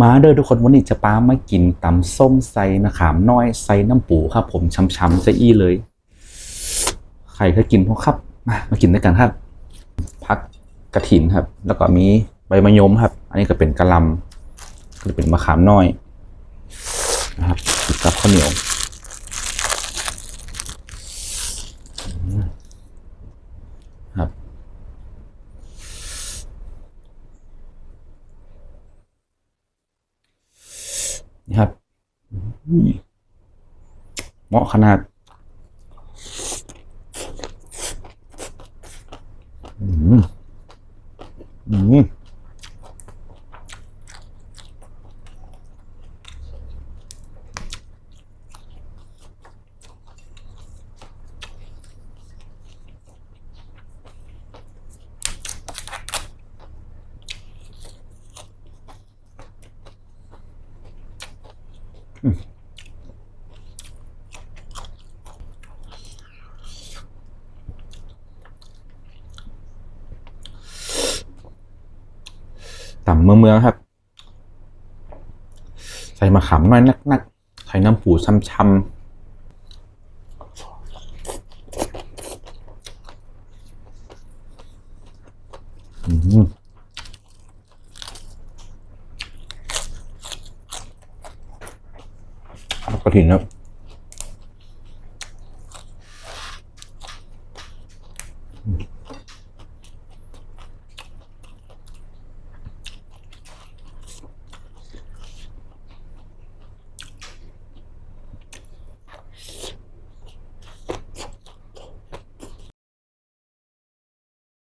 มาเด้อทุกคนวันนี้จะป้ามากินตำส้มใสนะขามน้อยใสน้ำปูครับผมช้ำๆซะอี้เลย ใครเคยกินพวกครับ มามากินด้วยกันครับ พักกระถินครับ แล้วก็มีใบมะยมครับ อันนี้ก็เป็นกะลำก็เป็นมะขามน้อยนะครับกับข้าวเหนียวอืมครับ นะครับเหมาะขนาดอืมอืม ต่ำเมืองเมืองครับ ใส่มะขามน้อยนักๆใส่น้ำปูช้ำๆอืม กระถินครับอ